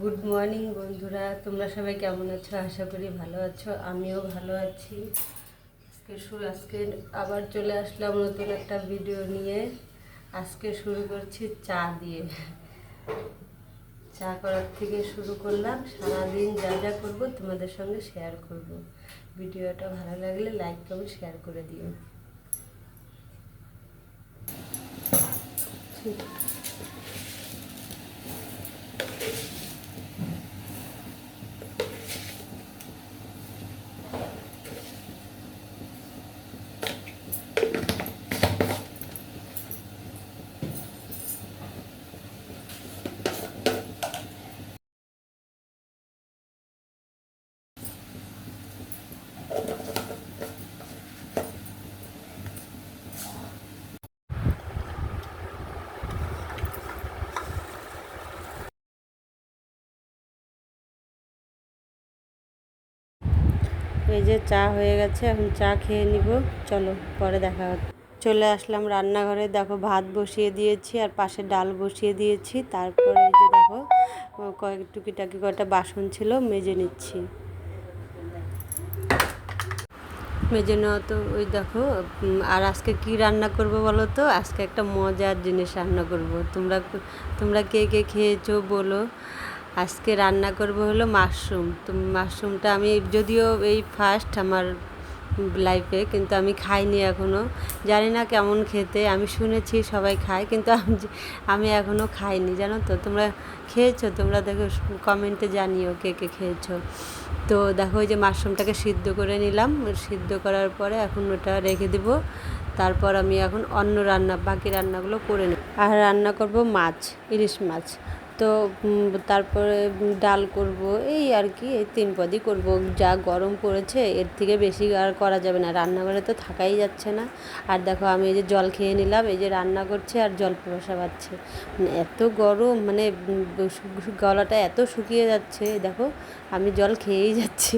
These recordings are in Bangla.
গুড মর্নিং বন্ধুরা। তোমরা সবাই কেমন আছো? আশা করি ভালো আছো। আমিও ভালো আছি। আজকে শুরু আজকে আবার চলে আসলাম নতুন একটা ভিডিও নিয়ে। আজকে শুরু করছি চা দিয়ে। চা করার থেকে শুরু করলাম। সারাদিন যা যা করব তোমাদের সঙ্গে শেয়ার করব। ভিডিওটা ভালো লাগলে লাইক কমেন্ট শেয়ার করে দিও। ঠিক। এই যে চা হয়ে গেছে, এখন চা খেয়ে নিব। চলো, পরে দেখা হচ্ছে। চলে আসলাম রান্নাঘরে। দেখো, ভাত বসিয়ে দিয়েছি আর পাশে ডাল বসিয়ে দিয়েছি। তারপরে এই যে দেখো কয়েক টুকিটাকি কয়টা বাসন ছিল, মেজে নিচ্ছি। মেজে নেওয়া তো ওই দেখো আর আজকে কি রান্না করব বলো তো? আজকে একটা মজার জিনিস রান্না করব। তোমরা তোমরা কে কে খেয়েছো বলো? আজকে রান্না করব হলো মাশরুম। তো মাশরুমটা আমি যদিও এই ফার্স্ট আমার লাইফে কিন্তু আমি খাইনি এখনও জানি না কেমন খেতে, আমি শুনেছি সবাই খায়, কিন্তু আমি আমি এখনও খাইনি, জানো তো? তোমরা খেয়েছো? তোমরা দেখো কমেন্টে জানিও কে কে খেয়েছো। তো দেখো ওই যে মাশরুমটাকে সিদ্ধ করে নিলাম। সিদ্ধ করার পরে এখন ওটা রেখে দিব। তারপর আমি এখন অন্য রান্না, বাকি রান্নাগুলো করে নিই আর রান্না করব মাছ, ইলিশ মাছ। তো তারপরে ডাল করব। এই আর কি, এই তিন পদই করব। যা গরম পড়েছে, এর থেকে বেশি আর করা যাবে না। রান্নাঘরে তো থাকাই যাচ্ছে না। আর দেখো, আমি এই যে জল খেয়ে নিলাম, এই যে রান্না করছে আর জল বসা পাচ্ছে। মানে এত গরম মানে গলাটা এত শুকিয়ে যাচ্ছে। দেখো, আমি জল খেয়েই যাচ্ছি।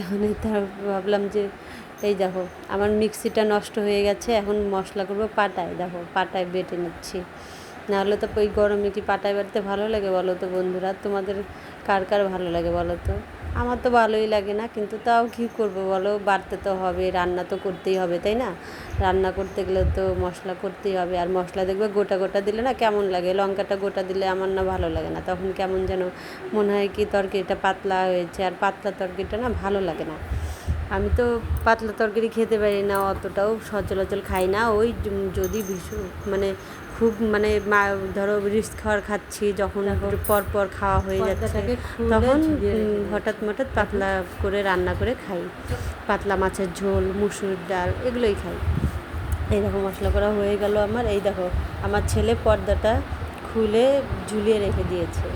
এখন তার ভাবলাম যে, এই দেখো, আমার মিক্সিটা নষ্ট হয়ে গেছে। এখন মশলা করব পাটায়। দেখো, পাটায় বেটে নিচ্ছি। নাহলে তো ওই গরমে কি পাটায় বাড়তে ভালো লাগে বলো তো বন্ধুরা? তোমাদের কার কার ভালো লাগে বলো তো? আমার তো ভালোই লাগে না, কিন্তু তাও কী করব বলো? বাড়তে তো হবে, রান্না তো করতেই হবে, তাই না? রান্না করতে গেলে তো মশলা করতেই হবে, আর মশলা দেখবে গোটা গোটা দিলে না কেমন লাগে? লঙ্কাটা গোটা দিলে আমার না ভালো লাগে না, তখন কেমন যেন মনে হয় কি তরকারিটা পাতলা হয়েছে, আর পাতলা তরকারিটা না ভালো লাগে না। আমি তো পাতলা তরকারি খেতে পারি না, অতটাও সচলাচল খাই না। ওই যদি ভীষণ মানে খুব মানে ধরো রিস্ক খাওয়ার খাচ্ছি যখন পর পর খাওয়া হয়ে যাচ্ছে। তখন। হঠাৎ মঠাৎ পাতলা করে রান্না করে খাই। পাতলা মাছের ঝোল মুসুর ডাল এগুলোই খাই। এই দেখো মশলা করা হয়ে গেল আমার। এই দেখো আমার ছেলে পর্দাটা খুলে ঝুলিয়ে রেখে দিয়েছে।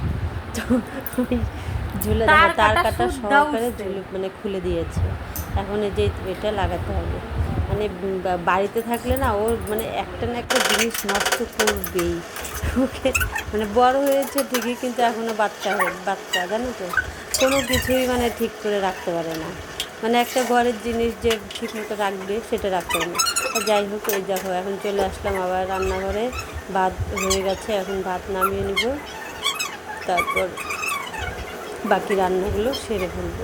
তো ঝুলে তার কাটা সহকারে মানে খুলে দিয়েছে। এখন এই যে এটা লাগাতে হবে। মানে বাড়িতে থাকলে না ও মানে একটা না একটা জিনিস নষ্ট করবেই। ওকে মানে বড় হয়েছে ঠিকই, কিন্তু এখনও বাচ্চা বাচ্চা, জানো তো? কোনো কিছুই মানে ঠিক করে রাখতে পারে না। মানে একটা ঘরের জিনিস যে ঠিক মতো রাখবে, সেটা রাখতে পারে না। যাই হোক, এই দেখো, এখন চলে আসলাম আবার রান্নাঘরে। ভাত হয়ে গেছে, এখন ভাত নামিয়ে নিব। তারপর বাকি রান্নাগুলো সেরে ফেলব।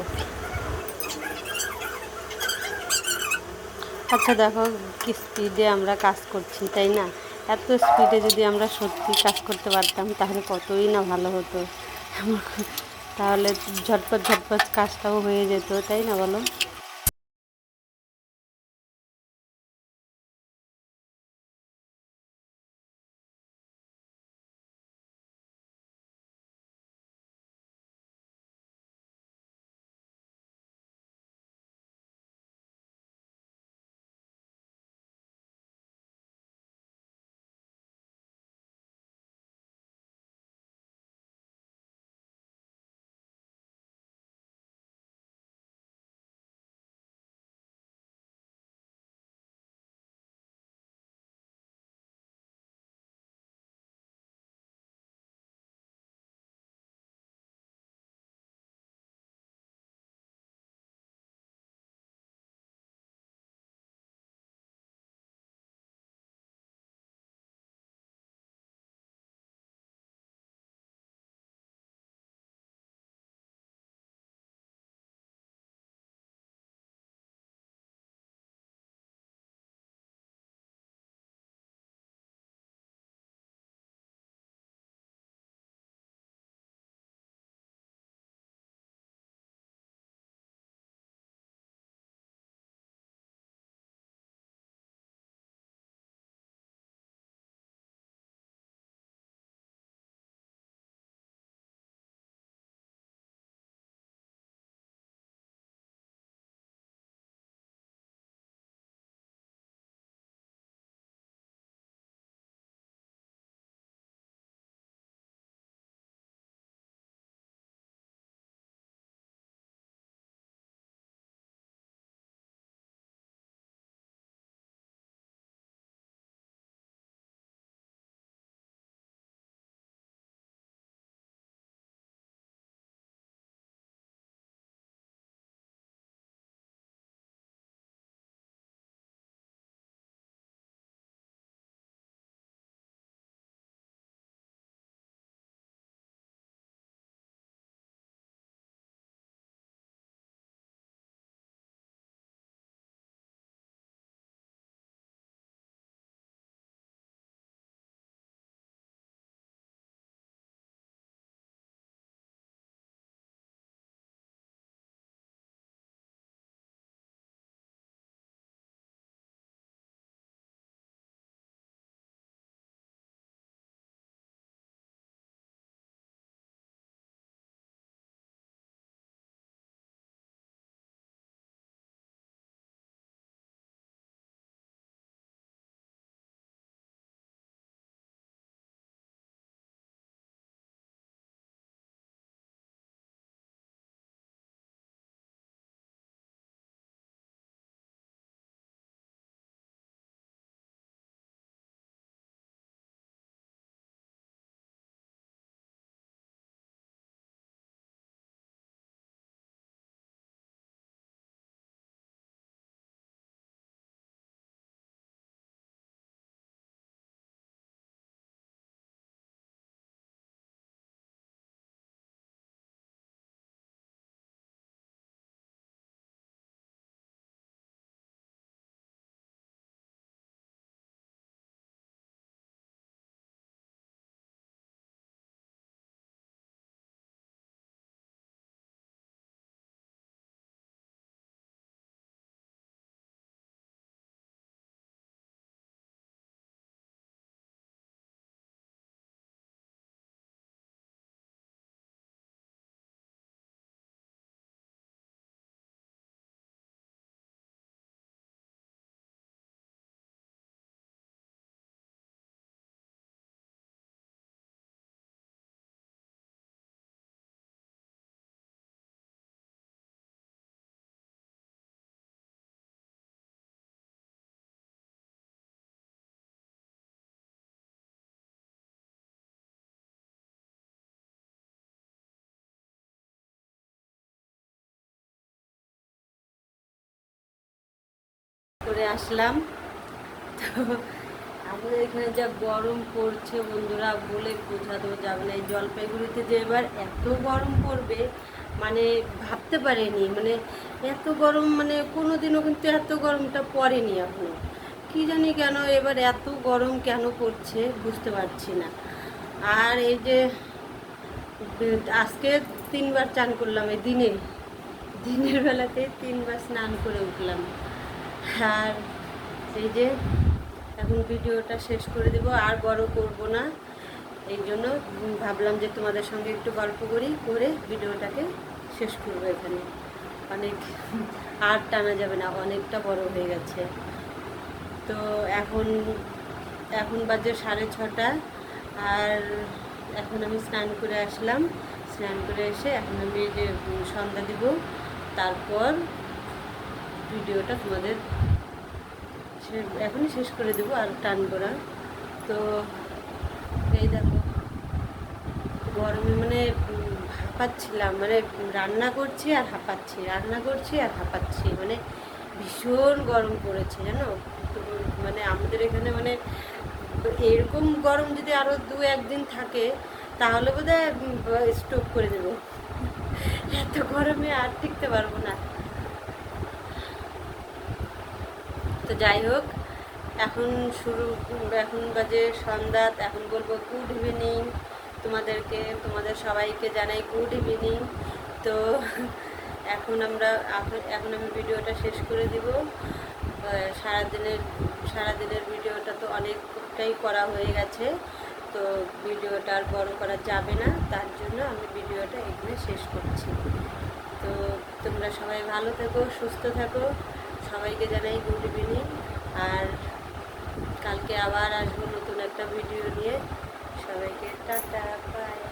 আচ্ছা দেখো, কি স্পিডে আমরা কাজ করছি, তাই না? এত স্পিডে যদি আমরা সত্যি কাজ করতে পারতাম, তাহলে কতই না ভালো হতো। তাহলে ঝটপট ঝটপট কাজটাও হয়ে যেত, তাই না বলো? করে আসলাম। তো আমাদের এখানে যা গরম পড়ছে বন্ধুরা, বলে বোঝাতেও যাবে না। এই জলপাইগুড়িতে যে এবার এত গরম পড়বে মানে ভাবতে পারিনি। মানে এত গরম মানে কোনো দিনও কিন্তু এত গরমটা পড়েনি এখনও। কী জানি কেন এবার এত গরম কেন পড়ছে বুঝতে পারছি না। আর এই যে, আজকে তিনবার চান করলাম, এই দিনে দিনের বেলাতে তিনবার স্নান করে উঠলাম। আর এই যে এখন ভিডিওটা শেষ করে দেব, আর বড় করব না। এই জন্য ভাবলাম যে তোমাদের সঙ্গে একটু গল্প করি, করে ভিডিওটাকে শেষ করব এখানে। অনেক আর টানা যাবে না, অনেকটা বড় হয়ে গেছে। তো এখন এখন বাজে সাড়ে ছটা, আর এখন আমি স্নান করে আসলাম। স্নান করে এসে এখন আমি যে সন্ধ্যা দিব। তারপর ভিডিওটা তোমাদের এখনই শেষ করে দেবো আর টানবো না তো এই দেখো, গরমে মানে হাঁপাচ্ছিলাম। মানে রান্না করছি আর হাঁপাচ্ছি, রান্না করছি আর হাঁপাচ্ছি। মানে ভীষণ গরম পড়েছে, জানো? মানে আমাদের এখানে মানে এরকম গরম যদি আরও দু একদিন থাকে, তাহলে বোধ হয় স্টোভ করে দেবো। এত গরমে আর টিকতে পারব না। তো যাই হোক, এখন শুরু, এখন বাজে সন্ধ্যা এখন বলব গুড ইভিনিং তোমাদেরকে, তোমাদের সবাইকে জানাই গুড ইভিনিং তো এখন আমরা, এখন- আমি ভিডিওটা শেষ করে দিব। সারাদিনের সারাদিনের ভিডিওটা তো অনেকটাই করা হয়ে গেছে। তো ভিডিওটা আর বড় করা যাবে না, তার জন্য আমি ভিডিওটা এখানে শেষ করছি। তো তোমরা সবাই ভালো থেকো, সুস্থ থাকো। সবাইকে জানাই গুড ইভিনিং। আর কালকে আবার আসব নতুন একটা ভিডিও নিয়ে। সবাইকে টাটা, বাই।